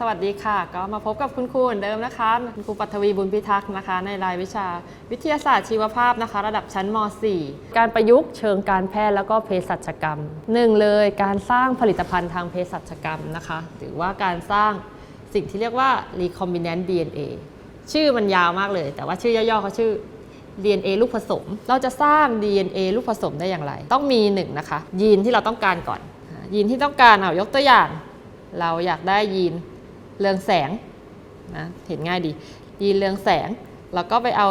สวัสดีค่ะ ก็มาพบกับคุณครูเหมือนเดิมนะคะ คุณครูปัทวีบุญพิทักษ์นะคะ ในรายวิชาวิทยาศาสตร์ชีวภาพนะคะ ระดับชั้นม .4 การประยุกต์เชิงการแพทย์แล้วก็เภสัชกรรมหนึ่งเลยการสร้างผลิตภัณฑ์ทางเภสัชกรรมนะคะ หรือว่าการสร้างสิ่งที่เรียกว่า recombinant DNA ชื่อมันยาวมากเลย แต่ว่าชื่อย่อๆเขาชื่อ DNA ลูกผสม เราจะสร้าง DNA ลูกผสมได้อย่างไร ต้องมีหนึ่งนะคะยีนที่เราต้องการก่อนยีนที่ต้องการเอายกตัวอย่าง เราอยากได้ยีน เรืองแสงนะเห็นง่ายดี ยีนเรืองแสงเราก็ไปเอา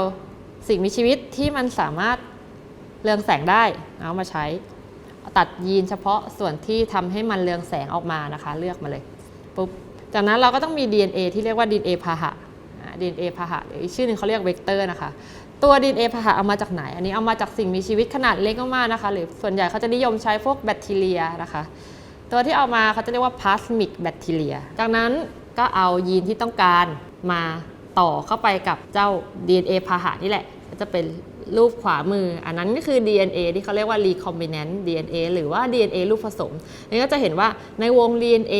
สิ่งมีชีวิตที่มันสามารถเรืองแสงได้เอามาใช้ ตัดยีนเฉพาะส่วนที่ทำให้มันเรืองแสงออกมานะคะ เลือกมาเลยปุ๊บจากนั้นเราก็ต้องมี DNA ที่เรียกว่า DNA พาหะ DNA พาหะหรืออีกชื่อหนึ่งเขาเรียกเวกเตอร์นะคะ ตัว DNA พาหะเอามาจากไหน อันนี้เอามาจากสิ่งมีชีวิตขนาดเล็กมากๆนะคะ หรือส่วนใหญ่เขาจะนิยมใช้พวกแบคทีเรียนะคะ ตัวที่เอามาเขาจะเรียกว่าพลาสมิกแบคทีเรียจากนั้น ก็เอายีนที่ต้องการมาต่อเข้าไปกับเจ้า DNA พาหะนี่แหละก็จะเป็นรูปขวามือ อันนั้นก็คือ DNA ที่เขาเรียกว่า recombinant DNA หรือว่า DNA ลูกผสมนี่ก็จะเห็นว่าในวง DNA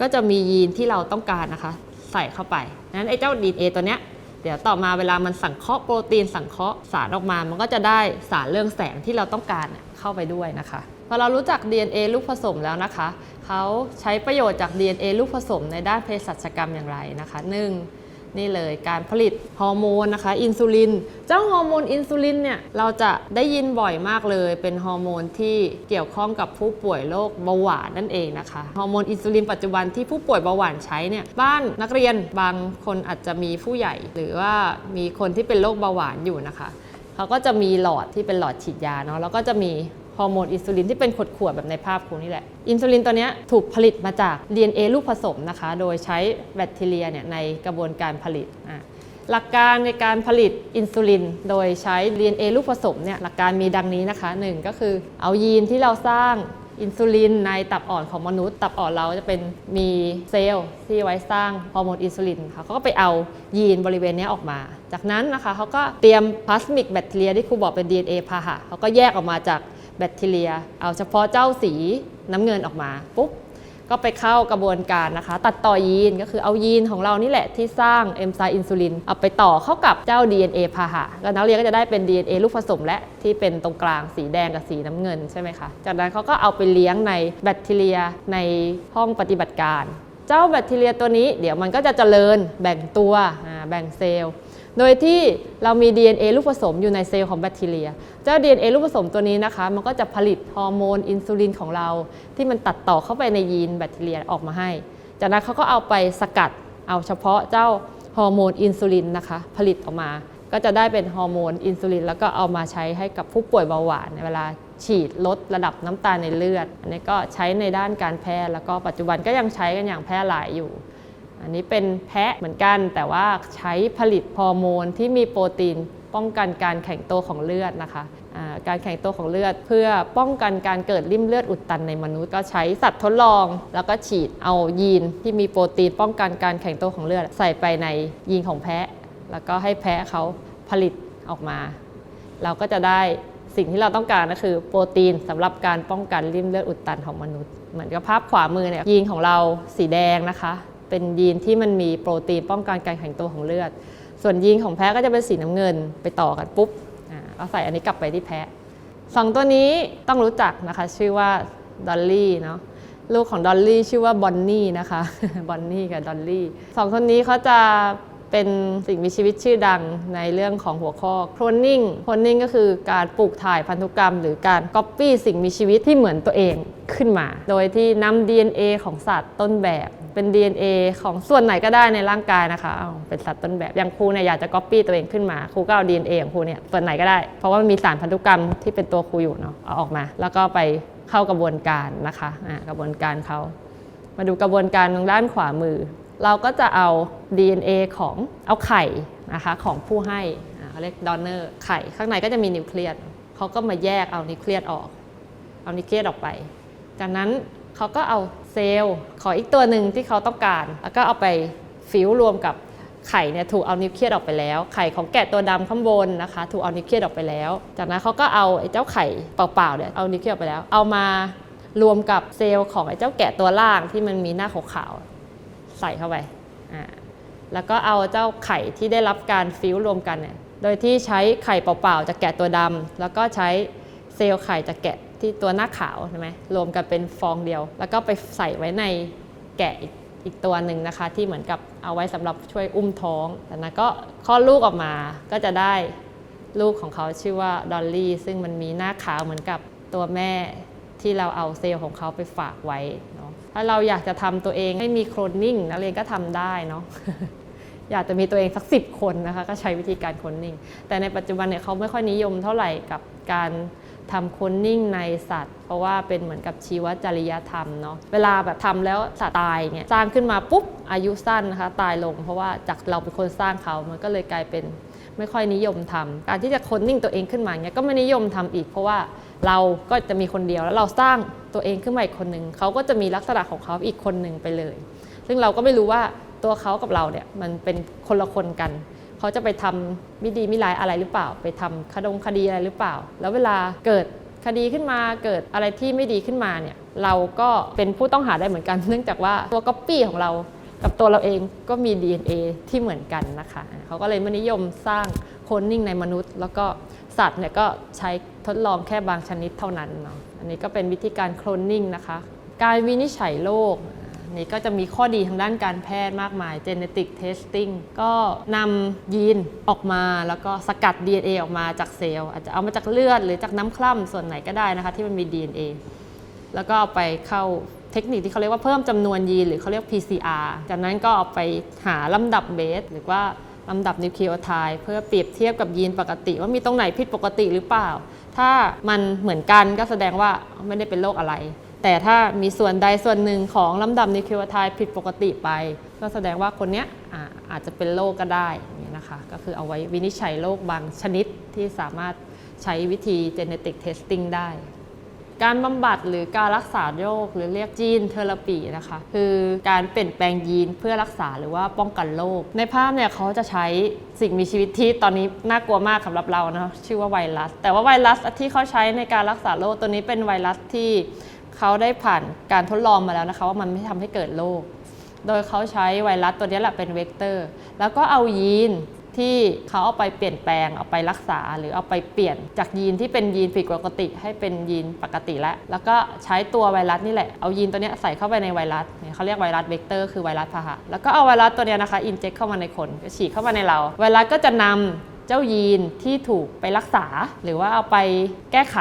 ก็จะมียีนที่เราต้องการนะคะ ใส่เข้าไปนั้นไอ้เจ้า DNA ตัวเนี้ยเดี๋ยวต่อมาเวลามันสังเคราะห์โปรตีนสังเคราะห์สารออกมา มันก็จะได้สารเรื่องแสงที่เราต้องการเข้าไปด้วยนะคะ พอเรารู้จัก DNA ลูกผสมแล้วนะคะ เขาใช้ประโยชน์จาก DNA ลูกผสมในด้านเภสัชกรรมอย่างไรนะคะหนึ่งนี่เลยการผลิตฮอร์โมนนะคะอินซูลิน เจ้าฮอร์โมนอินซูลินเนี่ยเราจะได้ยินบ่อยมากเลย เป็นฮอร์โมนที่เกี่ยวข้องกับผู้ป่วยโรคเบาหวานนั่นเองนะคะฮอร์โมนอินซูลินปัจจุบันที่ผู้ป่วยเบาหวานใช้เนี่ยบ้านนักเรียนบางคนอาจจะมีผู้ใหญ่ หรือว่ามีคนที่เป็นโรคเบาหวานอยู่นะคะเขาก็จะมีหลอดที่เป็นหลอดฉีดยาเนาะแล้วก็จะมี ฮอร์โมนอินซูลินที่เป็นขดขวดแบบในภาพครูนี่แหละ อินซูลินตัวนี้ถูกผลิตมาจาก DNA ลูกผสมนะคะ โดยใช้แบคทีเรียเนี่ยในกระบวนการผลิตอะหลักการในการผลิตอินซูลิน โดยใช้ DNA ลูกผสมเนี่ยหลักการมีดังนี้นะคะหนึ่งก็คือเอายีนที่เราสร้างอินซูลินในตับอ่อนของมนุษย์ ตับอ่อนเราจะเป็นมีเซลล์ที่ไว้สร้างฮอร์โมนอินซูลินค่ะเขาก็ไปเอายีนบริเวณนี้ออกมา จากนั้นนะคะเขาก็เตรียมพลาสมิกแบคทีเรียที่ครูบอกเป็น DNA พาหะเขาก็แยกออกมาจาก แบคทีเรีย เอาเฉพาะเจ้าสีน้ำเงินออกมาปุ๊บก็ไปเข้ากระบวนการนะคะ ตัดต่อยีนก็คือเอายีนของเรานี่แหละที่สร้างเอนไซม์อินซูลินเอาไปต่อเข้ากับเจ้า DNA พาหะก็นักเรียนก็จะได้เป็น DNA ลูกผสมและที่เป็นตรงกลางสีแดงกับสีน้ำเงินใช่ไหมคะจากนั้นเขาก็เอาไปเลี้ยงในแบคทีเรียในห้องปฏิบัติการ เจ้าแบคทีเรียตัวนี้เดี๋ยวมันก็จะเจริญแบ่งตัวแบ่งเซลล์ โดยที่เรามี DNA ลูกผสมอยู่ในเซลล์ของแบคทีเรีย เจ้า DNA ลูกผสมตัวนี้นะคะ มันก็จะผลิตฮอร์โมนอินซูลินของเรา ที่มันตัดต่อเข้าไปในยีนแบคทีเรียออกมาให้ จากนั้นเขาก็เอาไปสกัดเอาเฉพาะเจ้าฮอร์โมนอินซูลินนะคะ ผลิตออกมา ก็จะได้เป็นฮอร์โมนอินซูลินแล้วก็เอามาใช้ให้กับผู้ป่วยเบาหวานในเวลาฉีดลดระดับน้ำตาลในเลือด อันนี้ก็ใช้ในด้านการแพทย์แล้วก็ปัจจุบันก็ยังใช้กันอย่างแพร่หลายอยู่ อันนี้เป็นแพะเหมือนกันแต่ว่าใช้ผลิตฮอร์โมนที่มีโปรตีนป้องกันการแข็งตัวของเลือดนะคะการแข็งตัวของเลือด เพื่อป้องกันการเกิดริ่มเลือดอุดตันในมนุษย์ก็ใช้สัตว์ทดลอง แล้วก็ฉีดเอายีนที่มีโปรตีนป้องกันการแข็งตัวของเลือด ใส่ไปในยีนของแพะ แล้วก็ให้แพะเขาผลิตออกมา เราก็จะได้สิ่งที่เราต้องการก็คือโปรตีนสำหรับการป้องกันริ่มเลือดอุดตันของมนุษย์ เหมือนกับภาพขวามือเนี่ยยีนของเราสีแดงนะคะ เป็นยีนที่มันมีโปรตีนป้องกันการแข็งตัวของเลือด ส่วนยีนของแพะก็จะเป็นสีน้ำเงินไปต่อกันปุ๊บเอาใส่อันนี้กลับไปที่แพะสองตัวนี้ต้องรู้จักนะคะ ชื่อว่าดอลลี่เนาะลูกของดอลลี่ชื่อว่าบอนนี่นะคะบอนนี่กับดอลลี่สองคนนี้เขาจะเป็นสิ่งมีชีวิตชื่อดังในเรื่องของหัวข้อโคลนนิ่งโคลนนิ่งก็คือการปลูกถ่ายพันธุกรรม หรือการก๊อปปี้สิ่งมีชีวิตที่เหมือนตัวเองขึ้นมา โดยที่นำ DNA ของสัตว์ต้นแบบ เป็น DNA ของส่วนไหนก็ได้ในร่างกายนะคะเอาเป็นสัตว์ต้นแบบอย่างครูเนี่ยอยากจะก๊อปปี้ตัวเองขึ้นมาครูก็เอา DNA ของครูเนี่ยส่วนไหนก็ได้ เพราะว่ามันมีสารพันธุกรรมที่เป็นตัวครูอยู่เนาะเอาออกมา แล้วก็ไปเข้ากระบวนการนะคะอ่ากระบวนการเขามาดูกระบวนการทางด้านขวามือ เราก็จะเอา DNA ของเอาไข่นะคะของผู้ให้เขาเรียกดอนเนอร์ไข่ข้างในก็จะมีนิวเคลียสเขาก็มาแยกเอานิวเคลียสออก เอานิวเคลียสออกไป จากนั้น เขาก็เอาเซลล์ขออีกตัวหนึ่งที่เขาต้องการ แล้วก็เอาไปฟิวรวมกับไข่เนี่ยถูกเอานิวเคลียสออกไปแล้ว ไข่ของแกะตัวดำข้างบนนะคะถูกเอานิวเคลียสออกไปแล้ว จากนั้นเขาก็เอาไอ้เจ้าไข่เปล่าๆเนี่ยเอานิวเคลียสออกไปแล้ว เอามารวมกับเซลล์ของไอ้เจ้าแกะตัวล่างที่มันมีหน้าขาวๆใส่เข้าไปอ่าแล้วก็เอาเจ้าไข่ที่ได้รับการฟิวรวมกันเนี่ยโดยที่ใช้ไข่เปล่าๆจะแกะตัวดำแล้วก็ใช้เซลล์ไข่จะแกะ ที่ตัวหน้าขาวใช่ไหมรวมกันเป็นฟองเดียว แล้วก็ไปใส่ไว้ในแกะอีกอีกตัวหนึ่งนะคะ ที่เหมือนกับเอาไว้สำหรับช่วยอุ้มท้องจากนั้นก็คลอดลูกออกมาก็จะได้ลูกของเขาชื่อว่าดอลลี่ซึ่งมันมีหน้าขาวเหมือนกับตัวแม่ที่เราเอาเซลล์ของเขาไปฝากไว้เนาะถ้าเราอยากจะทำตัวเองให้มีโคลนนิ่งนักเรียนก็ทำได้เนาะอยากจะมีตัวเองสักสิบคนนะคะก็ใช้วิธีการโคลนนิ่งแต่ในปัจจุบันเนี่ยเขาไม่ค่อยนิยมเท่าไหร่กับการ ทำโคลนนิ่งในสัตว์ เพราะว่าเป็นเหมือนกับชีวจริยธรรมเนาะเวลาแบบทำแล้วสัตว์ตายเนี่ยสร้างขึ้นมาปุ๊บอายุสั้นนะคะตายลง เพราะว่าจากเราเป็นคนสร้างเขามันก็เลยกลายเป็นไม่ค่อยนิยมทำการที่จะคนนิ่งตัวเองขึ้นมาเงี้ยก็ไม่นิยมทำอีก เพราะว่าเราก็จะมีคนเดียวแล้วเราสร้างตัวเองขึ้นมาอีกคนหนึ่งเขาก็จะมีลักษณะของเขาอีกคนหนึ่งไปเลย ซึ่งเราก็ไม่รู้ว่าตัวเขากับเราเนี่ยมันเป็นคนละคนกัน เขาจะไปทำไม่ดีไม่ร้ายอะไรหรือเปล่า ไปทำคดงคดีอะไรหรือเปล่า แล้วเวลาเกิดคดีขึ้นมาเกิดอะไรที่ไม่ดีขึ้นมาเนี่ยเราก็เป็นผู้ต้องหาได้เหมือนกัน เนื่องจากว่าตัวก๊อปปี้ของเรากับตัวเราเองก็มี DNA ที่เหมือนกันนะคะ เขาก็เลยไม่นิยมสร้างโคลนนิ่งในมนุษย์ แล้วก็สัตว์เนี่ยก็ใช้ทดลองแค่บางชนิดเท่านั้นเนาะอันนี้ก็เป็นวิธีการโคลนนิ่งนะคะ การวินิจฉัยโรค นี่ก็จะมีข้อดีทางด้านการแพทย์มากมาย genetic testing ก็นำยีนออกมาแล้วก็สกัด DNA ออกมาจากเซลล์ อาจจะเอามาจากเลือดหรือจากน้ำคร่ำส่วนไหนก็ได้นะคะ ที่มันมี DNA แล้วก็เอาไปเข้าเทคนิคที่เขาเรียกว่าเพิ่มจำนวนยีนหรือเขาเรียก PCR จากนั้นก็เอาไปหาลำดับเบสหรือว่าลำดับนิวคลีโอไทด์เพื่อเปรียบเทียบกับยีนปกติ ว่ามีตรงไหนผิดปกติหรือเปล่า ถ้ามันเหมือนกันก็แสดงว่าไม่ได้เป็นโรคอะไร แต่ถ้ามีส่วนใดส่วนหนึ่งของลำดับนิวคลีโอไทด์ผิดปกติไป ก็แสดงว่าคนเนี้ยอาอาจจะเป็นโรคก็ได้นี้นะคะก็คือเอาไว้วินิจฉัยโรคบางชนิดที่สามารถใช้วิธี genetic testing ได้ การบำบัดหรือการรักษาโรคหรือเรียกจีนเทอราปีนะคะคือการเปลี่ยนแปลงยีนเพื่อรักษาหรือว่าป้องกันโรคในภาพเนี่ยเขาจะใช้สิ่งมีชีวิตที่ตอนนี้น่ากลัวมากสำหรับเรานะชื่อว่าไวรัส แต่ว่าไวรัสที่เขาใช้ในการรักษาโรคตัวนี้เป็นไวรัสที่ เขาได้ผ่านการทดลองมาแล้วนะคะ ว่ามันไม่ทำให้เกิดโรค โดยเขาใช้ไวรัสตัวนี้แหละเป็นเวกเตอร์ แล้วก็เอายีนที่เขาเอาไปเปลี่ยนแปลงเอาไปรักษา หรือเอาไปเปลี่ยนจากยีนที่เป็นยีนผิดปกติ ให้เป็นยีนปกติแล้ว แล้วก็ใช้ตัวไวรัสนี่แหละเอายีนตัวนี้ใส่เข้าไปในไวรัสเนี่ยเขาเรียกไวรัสเวกเตอร์คือไวรัสพาหะแล้วก็เอาไวรัสตัวนี้นะคะอินเจคเข้ามาในคนก็ฉีดเข้ามาในเรา ไวรัสก็จะนำ เจ้ายีนที่ถูกไปรักษา หรือว่าเอาไปแก้ไข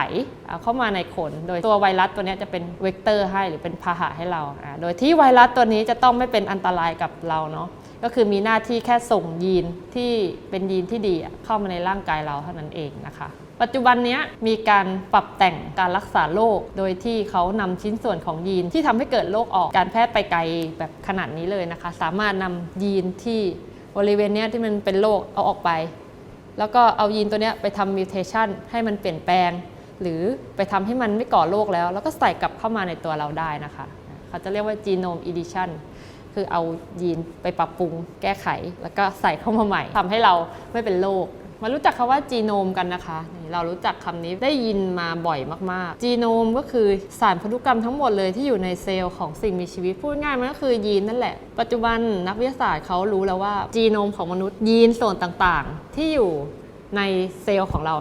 เอาเข้ามาในคนโดยตัวไวรัสตัวนี้จะเป็นเวกเตอร์ให้หรือเป็นพาหะให้เรา โดยที่ไวรัสตัวนี้จะต้องไม่เป็นอันตรายกับเราเนาะก็คือมีหน้าที่แค่ส่งยีนที่เป็นยีนที่ดีเข้ามาในร่างกายเราเท่านั้นเองนะคะ ปัจจุบันนี้มีการปรับแต่งการรักษาโรคโดยที่เขานำชิ้นส่วนของยีนที่ทำให้เกิดโรคออกการแพทย์ไปไกลแบบขนาดนี้เลยนะคะ สามารถนำยีนที่บริเวณนี้ที่มันเป็นโรคเอาออกไป แล้วก็เอายีนตัวนี้ไปทำมิวเทชันให้มันเปลี่ยนแปลง หรือไปทำให้มันไม่ก่อโรคแล้ว แล้วก็ใส่กลับเข้ามาในตัวเราได้นะคะ เขาจะเรียกว่าจีโนมอีดิชันคือเอายีนไปปรับปรุงแก้ไข แล้วก็ใส่เข้ามาใหม่ทำให้เราไม่เป็นโรค มารู้จักคำว่าจีโนมกันนะคะเรารู้จักคำนี้ได้ยินมาบ่อยมากๆ จีโนมก็คือสารพันธุกรรมทั้งหมดเลยที่อยู่ในเซลล์ของสิ่งมีชีวิตพูดง่ายมันก็คือยีนนั่นแหละ ปัจจุบันนักวิทยาศาสตร์เขารู้แล้วว่าจีโนมของมนุษย์ยีนส่วนต่างๆ ที่อยู่ในเซลล์ของเรา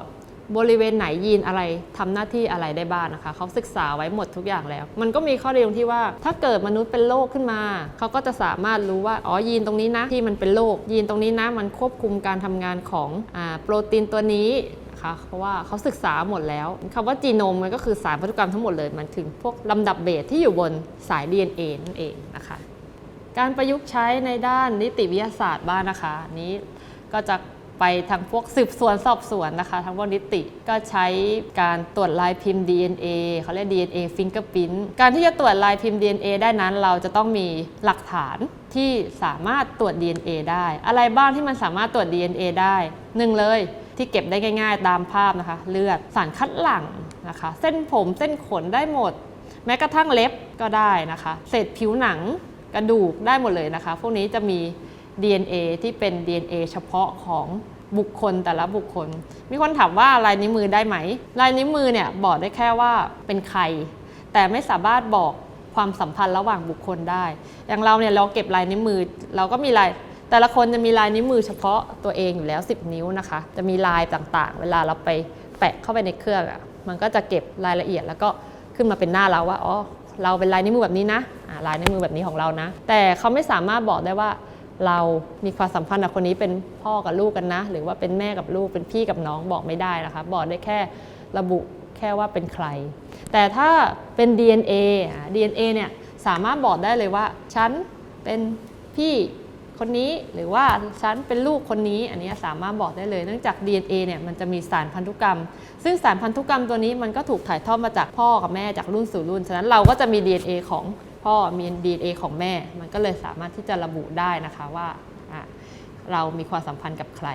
บริเวณไหนยีนอะไรทำหน้าที่อะไรได้บ้างนะคะ เขาศึกษาไว้หมดทุกอย่างแล้ว มันก็มีข้อดีตรงที่ว่า ถ้าเกิดมนุษย์เป็นโรคขึ้นมา เขาก็จะสามารถรู้ว่า อ๋อ ยีนตรงนี้นะ ที่มันเป็นโรค ยีนตรงนี้นะ มันควบคุมการทำงานของอโปรตีนตัวนี้คะเพราะว่าเขาศึกษาหมดแล้วคำว่าจีโนมมันก็คือสารพันธุกรรมทั้งหมดเลยมันถึงพวกลำดับเบสที่อยู่บนสาย DNA นั่นเองนะคะ การประยุกต์ใช้ในด้านนิติวิทยาศาสตร์บ้างนะคะนี้ก็จะ ไปทางพวกสืบสวนสอบสวนนะคะทั้งพวกนิติก็ใช้การตรวจลายพิมพ์ DNA เขาเรียก DNA fingerprint การที่จะตรวจลายพิมพ์ DNA ได้นั้นเราจะต้องมีหลักฐานที่สามารถตรวจ DNA ได้ อะไรบ้างที่มันสามารถตรวจ DNA ได้หนึ่งเลยที่เก็บได้ง่าย ๆ ตามภาพนะคะ เลือดสารคัดหลั่งนะคะ เส้นผมเส้นขนได้หมด แม้กระทั่งเล็บก็ได้นะคะ เศษผิวหนังกระดูกได้หมดเลยนะคะ พวกนี้จะมี DNA ที่เป็น DNA เฉพาะของบุคคลแต่ละบุคคล มีคนถามว่าลายนิ้วมือได้ไหม ลายนิ้วมือเนี่ยบอกได้แค่ว่าเป็นใคร แต่ไม่สามารถบอกความสัมพันธ์ระหว่างบุคคลได้ อย่างเราเนี่ยเราเก็บลายนิ้วมือ เราก็มีลายแต่ละคนจะมีลายนิ้วมือเฉพาะตัวเองอยู่แล้ว 10 นิ้วนะคะ จะมีลายต่างๆ เวลาเราไปแปะเข้าไปในเครื่องอะมันก็จะเก็บรายละเอียดแล้วก็ขึ้นมาเป็นหน้าเราว่าอ๋อเราเป็นลายนิ้วมือแบบนี้นะลายนิ้วมือแบบนี้ของเรานะ แต่เขาไม่สามารถบอกได้ว่า เรามีความสัมพันธ์กับคนนี้เป็นพ่อกับลูกกันนะ หรือว่าเป็นแม่กับลูกเป็นพี่กับน้องบอกไม่ได้นะคะบอกได้แค่ระบุแค่ว่าเป็นใคร แต่ถ้าเป็น DNA อะ DNA เนี่ยสามารถบอกได้เลยว่า ฉันเป็นพี่คนนี้หรือว่าฉันเป็นลูกคนนี้ อันนี้สามารถบอกได้เลย เนื่องจาก DNA เนี่ยมันจะมีสารพันธุกรรม ซึ่งสารพันธุกรรมตัวนี้มันก็ถูกถ่ายทอดมาจากพ่อกับแม่จากรุ่นสู่รุ่น ฉะนั้นเราก็จะมี DNA ของ พ่อมี DNA ของแม่ มันก็เลยสามารถที่จะระบุได้นะคะว่าเรามีความสัมพันธ์กับใคร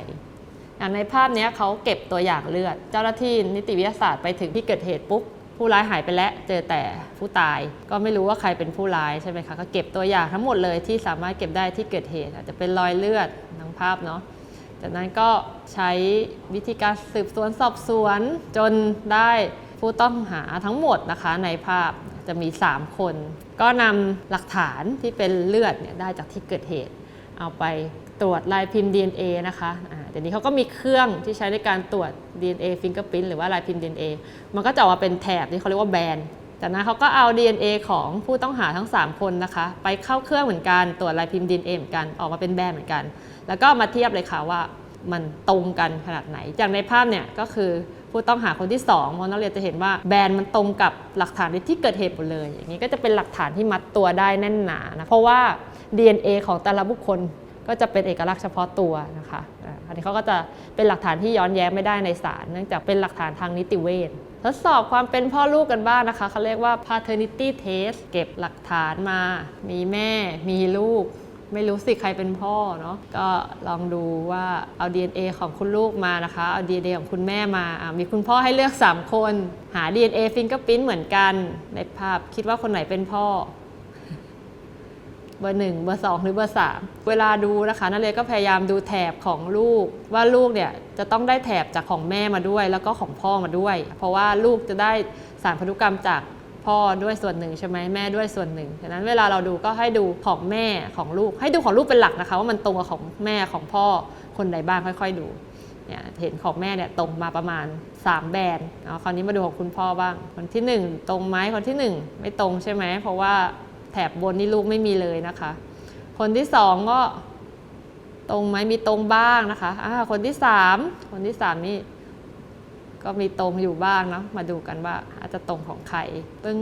อย่างในภาพนี้เขาเก็บตัวอย่างเลือด เจ้าหน้าที่นิติวิทยาศาสตร์ไปถึงที่เกิดเหตุปุ๊บผู้ร้ายหายไปแล้วเจอแต่ผู้ตาย ก็ไม่รู้ว่าใครเป็นผู้ร้ายใช่ไหมคะก็เก็บตัวอย่างทั้งหมดเลยที่สามารถเก็บได้ที่เกิดเหตุ อาจจะเป็นรอยเลือดทั้งภาพเนาะจากนั้นก็ใช้วิธีการสืบสวนสอบสวนจนได้ผู้ต้องหาทั้งหมดนะคะในภาพ จะมี 3 คน ก็นำหลักฐานที่เป็นเลือดเนี่ยได้จากที่เกิดเหตุ เอาไปตรวจลายพิมพ์ DNA นะคะเดี๋ยวนี้เขาก็มีเครื่องที่ใช้ในการตรวจ DNA fingerprint หรือว่าลายพิมพ์ DNA มันก็จะออกมาเป็นแถบที่เขาเรียกว่าแบนจากนั้นเขาก็เอา DNA ของผู้ต้องหาทั้ง 3 คนนะคะ ไปเข้าเครื่องเหมือนกันตรวจลายพิมพ์ DNA เหมือนกันออกมาเป็นแบนเหมือนกัน แล้วก็มาเทียบเลยค่ะว่า มันตรงกันขนาดไหน จากในภาพเนี่ยก็คือผู้ต้องหาคนที่2มอนักเรียนจะเห็นว่าแบรนด์มันตรงกับหลักฐานที่เกิดเหตุหมดเลย อย่างนี้ก็จะเป็นหลักฐานที่มัดตัวได้แน่นหนานะเพราะว่า DNA ของแต่ละบุคคลก็จะเป็นเอกลักษณ์เฉพาะตัวนะคะอันนี้เขาก็จะเป็นหลักฐานที่ย้อนแย้งไม่ได้ในศาลเนื่องจากเป็นหลักฐานทางนิติเวชทดสอบความเป็นพ่อลูกกันบ้างนะคะเขาเรียกว่า paternity test เก็บหลักฐานมา มีแม่ มีลูก ไม่รู้สิใครเป็นพ่อเนาะก็ลองดูว่าเอา DNA ของคุณลูกมานะคะเอา DNA ของคุณแม่มามีคุณพ่อให้เลือก 3 คน หา DNA fingerprint เหมือนกันในภาพคิดว่าคนไหนเป็นพ่อเบอร์หนึ่งเบอร์สองหรือเบอร์สามเวลาดูนะคะนักเรียนก็พยายามดูแถบของลูก ว่าลูกเนี่ยจะต้องได้แถบจากของแม่มาด้วย แล้วก็ของพ่อมาด้วย เพราะว่าลูกจะได้สารพันธุกรรมจาก พ่อด้วยส่วนหนึ่งใช่ไหมแม่ด้วยส่วนหนึ่งฉะนั้นเวลาเราดูก็ให้ดูของแม่ของลูก ให้ดูของลูกเป็นหลักนะคะ ว่ามันตรงกับของแม่ของพ่อคนใดบ้างค่อย ๆ ดูเนี่ยเห็นของแม่เนี่ยตรงมาประมาณ 3 แบรนด์เอาคราวนี้มาดูของคุณพ่อบ้างคนที่ 1 ตรงไหมคนที่ 1 ไม่ตรงใช่ไหมเพราะว่าแถบบนนี่ลูกไม่มีเลยนะคะ คนที่สองก็ตรงไหมมีตรงบ้างนะคะอ่าคนที่สามคนที่สามนี่ ก็มีตรงอยู่บ้างเนาะมาดูกันว่าอาจจะตรงของใครปึ้ง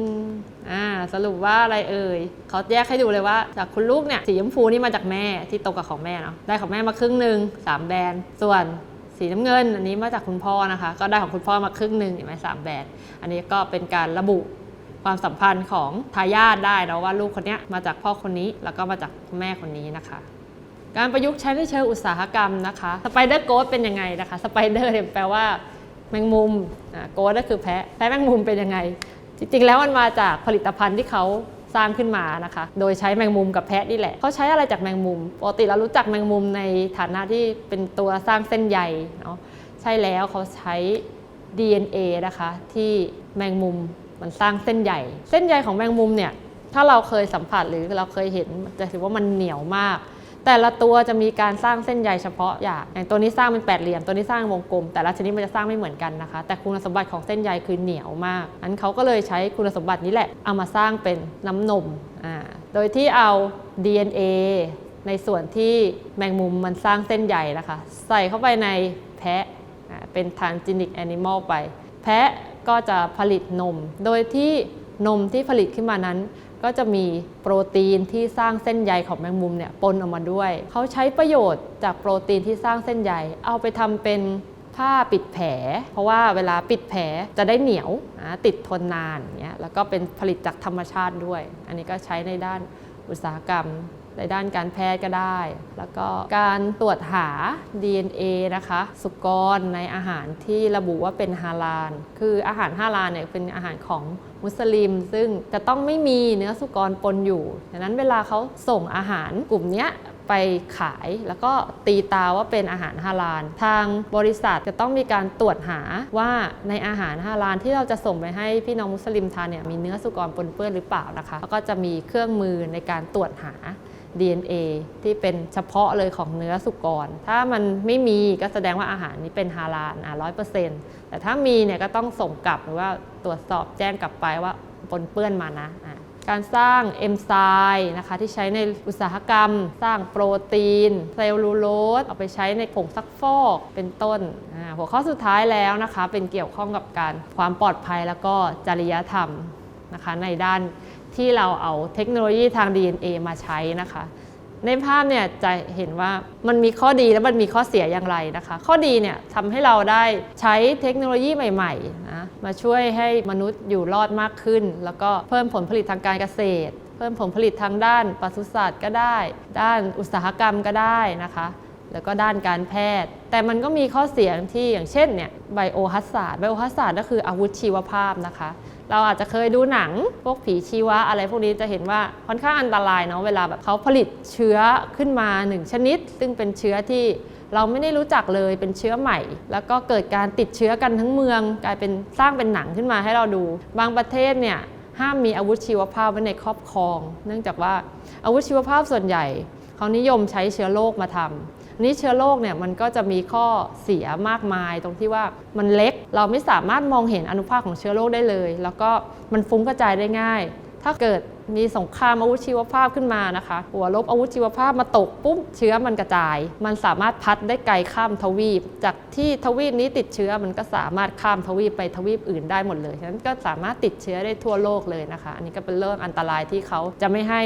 อ่าสรุปว่าอะไรเอ่ยเขาแยกให้ดูเลยว่า จากคุณลูกเนี่ยสีชมพูนี่มาจากแม่ที่ตรงกับของแม่เนาะได้ของแม่มาครึ่งหนึ่งสามแบรนด์ส่วนสีน้ำเงิน อันนี้มาจากคุณพ่อนะคะ ก็ได้ของคุณพ่อมาครึ่งหนึ่งเห็นไหมสามแบรนด์อันนี้ก็เป็นการระบุความสัมพันธ์ของทายาทได้นะว่าลูกคนเนี้ยมาจากพ่อคนนี้แล้วก็มาจากแม่คนนี้นะคะ การประยุกต์ใช้ในเชิงอุตสาหกรรมนะคะสไปเดอร์โกดเป็นยังไงนะคะสไปเดอร์เนี่ยแปลว่า แมงมุมโกดก็คือแพะแพะแมงมุมเป็นยังไง จริงๆ แล้วมันมาจากผลิตภัณฑ์ที่เขาสร้างขึ้นมานะคะ โดยใช้แมงมุมกับแพะนี่แหละ เขาใช้อะไรจากแมงมุม ปกติเรารู้จักแมงมุมในฐานะที่เป็นตัวสร้างเส้นใยเนาะ ใช่แล้วเขาใช้ DNA นะคะ ที่แมงมุมมันสร้างเส้นใย เส้นใยของแมงมุมเนี่ย ถ้าเราเคยสัมผัสหรือเราเคยเห็นจะถือว่ามันเหนียวมาก แต่ละตัวจะมีการสร้างเส้นใยเฉพาะอย่างอย่างตัวนี้สร้างเป็นแปดเหลี่ยม ตัวนี้สร้างวงกลม แต่ละชนิดมันจะสร้างไม่เหมือนกันนะคะ แต่คุณสมบัติของเส้นใยคือเหนียวมากอันเขาก็เลยใช้คุณสมบัตินี้แหละเอามาสร้างเป็นน้ำนมอ่าโดยที่เอา DNA ในส่วนที่แมงมุมมันสร้างเส้นใยนะคะ ใส่เข้าไปในแพะเป็น transgenic animal ไป แพะก็จะผลิตนม โดยที่นมที่ผลิตขึ้นมานั้น ก็จะมีโปรตีนที่สร้างเส้นใยของแมงมุมเนี่ยปนออกมาด้วย เขาใช้ประโยชน์จากโปรตีนที่สร้างเส้นใย เอาไปทำเป็นผ้าปิดแผล เพราะว่าเวลาปิดแผลจะได้เหนียวติดทนนานอย่างเงี้ยแล้วก็เป็นผลิตจากธรรมชาติด้วย อันนี้ก็ใช้ในด้านอุตสาหกรรม ในด้านการแพทย์ก็ได้ แล้วก็การตรวจหา DNA นะคะ สุกรในอาหารที่ระบุว่าเป็นฮาลาล คืออาหารฮาลาลเนี่ยเป็นอาหารของมุสลิม ซึ่งจะต้องไม่มีเนื้อสุกรปนอยู่ดังนั้นเวลาเขาส่งอาหารกลุ่มนี้ไปขายแล้วก็ตีตาว่าเป็นอาหารฮาลาล ทางบริษัทจะต้องมีการตรวจหาว่าในอาหารฮาลาลที่เราจะส่งไปให้พี่น้องมุสลิมทานเนี่ยมีเนื้อสุกรปนเปื้อนหรือเปล่านะคะแล้วก็จะมีเครื่องมือในการตรวจหา DNA ที่เป็นเฉพาะเลยของเนื้อสุกร ถ้ามันไม่มีก็แสดงว่าอาหารนี้เป็นฮาลาลอะร้อยเปอร์เซ็นต์แต่ถ้ามีเนี่ยก็ต้องส่งกลับหรือว่าตรวจสอบแจ้งกลับไปว่าปนเปื้อนมานะะการสร้างเอนไซม์นะคะที่ใช้ในอุตสาหกรรม สร้างโปรตีน เซลลูโลสเอาไปใช้ในผงซักฟอกเป็นต้น หัวข้อสุดท้ายแล้วนะคะ เป็นเกี่ยวข้องกับการความปลอดภัยแล้วก็จริยธรรมนะคะในด้าน ที่เราเอาเทคโนโลยีทาง DNA มาใช้นะคะ ในภาพเนี่ยจะเห็นว่ามันมีข้อดีและมันมีข้อเสียอย่างไรนะคะ ข้อดีเนี่ยทำให้เราได้ใช้เทคโนโลยีใหม่ๆนะมาช่วยให้มนุษย์อยู่รอดมากขึ้น แล้วก็เพิ่มผลผลิตทางการเกษตร เพิ่มผลผลิตทางด้านปศุสัตว์ก็ได้ ด้านอุตสาหกรรมก็ได้นะคะแล้วก็ด้านการแพทย์ แต่มันก็มีข้อเสียที่อย่างเช่นเนี่ยไบโอฮัสซาร์ดไบโอฮัสซาร์ดก็คืออาวุธชีวภาพนะคะ เราอาจจะเคยดูหนังพวกผีชีวะอะไรพวกนี้จะเห็นว่าค่อนข้างอันตรายเนาะเวลาแบบเขาผลิตเชื้อขึ้นมาหนึ่งชนิด ซึ่งเป็นเชื้อที่เราไม่ได้รู้จักเลยเป็นเชื้อใหม่ แล้วก็เกิดการติดเชื้อกันทั้งเมือง กลายเป็นสร้างเป็นหนังขึ้นมาให้เราดู บางประเทศเนี่ยห้ามมีอาวุธชีวภาพไว้ในครอบครอง เนื่องจากว่าอาวุธชีวภาพส่วนใหญ่เขานิยมใช้เชื้อโรคมาทำ นี่เชื้อโรคเนี่ยมันก็จะมีข้อเสียมากมาย ตรงที่ว่ามันเล็กเราไม่สามารถมองเห็นอนุภาคของเชื้อโรคได้เลย แล้วก็มันฟุ้งกระจายได้ง่าย ถ้าเกิดมีสงครามอาวุธชีวภาพขึ้นมานะคะ หัวลบอาวุธชีวภาพมาตกปุ๊บเชื้อมันกระจาย มันสามารถพัดได้ไกลข้ามทวีป จากที่ทวีปนี้ติดเชื้อมันก็สามารถข้ามทวีปไปทวีปอื่นได้หมดเลยฉะนั้นก็สามารถติดเชื้อได้ทั่วโลกเลยนะคะ อันนี้ก็เป็นเรื่องอันตรายที่เขาจะไม่ให้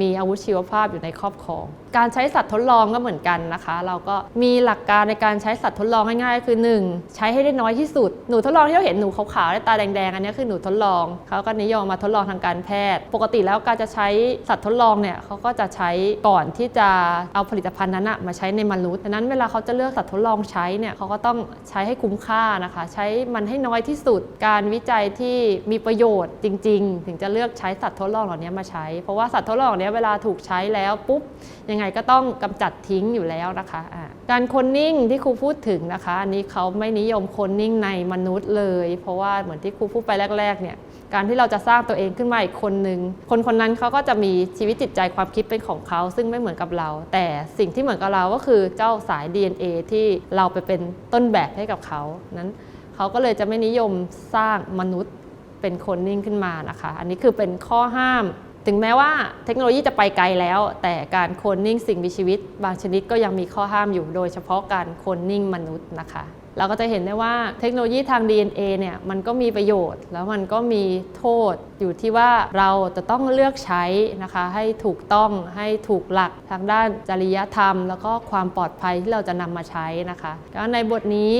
มีอาวุธชีวภาพอยู่ในครอบครอง การใช้สัตว์ทดลองก็เหมือนกันนะคะ เราก็มีหลักการในการใช้สัตว์ทดลองง่ายๆ คือ 1. ใช้ให้ได้น้อยที่สุด หนูทดลองที่เราเห็นหนูขาวๆและตาแดงๆอันนี้คือหนูทดลองเขาก็นิยมมาทดลองทางการแพทย์ ปกติแล้วการจะใช้สัตว์ทดลองเนี่ยเขาก็จะใช้ก่อนที่จะเอาผลิตภัณฑ์นั้นนะมาใช้ในมนุษย์ดังนั้นเวลาเขาจะเลือกสัตว์ทดลองใช้เนี่ยเขาก็ต้องใช้ให้คุ้มค่านะคะ ใช้มันให้น้อยที่สุด การวิจัยที่มีประโยชน์จริง ๆ ถึงจะเลือกใช้สัตว์ทดลองเหล่านี้มาใช้ เพราะว่าสัตว์ทดลองเหล่านี้เวลาถูกใช้แล้วปุ๊บยังไงก็ต้องกำจัดทิ้งอยู่แล้วนะคะะการคนนิ่งที่ครูพูดถึงนะคะ อันนี้เขาไม่นิยมคนนิ่งในมนุษย์เลย เพราะว่าเหมือนที่ครูพูดไปแรกๆเนี่ยการที่เราจะสร้างตัวเองขึ้นมาอีกคนนึง คนคนนั้นเขาก็จะมีชีวิตจิตใจความคิดเป็นของเขา ซึ่งไม่เหมือนกับเรา แต่สิ่งที่เหมือนกับเราก็คือเจ้าสาย DNA ที่เราไปเป็นต้นแบบให้กับเขานั้นเขาก็เลยจะไม่นิยมสร้างมนุษย์เป็นคนนิ่งขึ้นมานะคะ อันนี้คือเป็นข้อห้าม ถึงแม้ว่าเทคโนโลยีจะไปไกลแล้ว แต่การโคลนนิ่งสิ่งมีชีวิต บางชนิดก็ยังมีข้อห้ามอยู่โดยเฉพาะการโคลนนิ่งมนุษย์นะคะ เราก็จะเห็นได้ว่าเทคโนโลยีทาง DNA เนี่ยมันก็มีประโยชน์ แล้วมันก็มีโทษอยู่ที่ว่าเราจะต้องเลือกใช้นะคะ ให้ถูกต้องให้ถูกหลักทางด้านจริยธรรม แล้วก็ความปลอดภัยที่เราจะนำมาใช้นะคะแล้วในบทนี้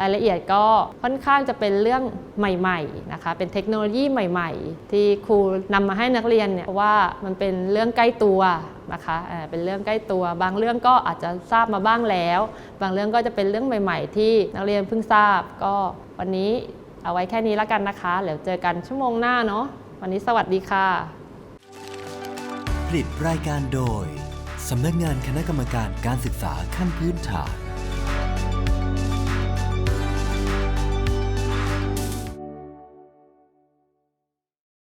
รายละเอียดก็ค่อนข้างจะเป็นเรื่องใหม่ๆนะคะ เป็นเทคโนโลยีใหม่ ๆ ที่ครูนำมาให้นักเรียนเนี่ยเพราะว่ามันเป็นเรื่องใกล้ตัวนะคะเอ่อเป็นเรื่องใกล้ตัว บางเรื่องก็อาจจะทราบมาบ้างแล้ว บางเรื่องก็จะเป็นเรื่องใหม่ ๆ ที่นักเรียนเพิ่งทราบ ก็วันนี้เอาไว้แค่นี้แล้วกันนะคะเดี๋ยวเจอกันชั่วโมงหน้าเนาะวันนี้สวัสดีค่ะ ผลิตรายการโดยสำนักงานคณะกรรมการการศึกษาขั้นพื้นฐาน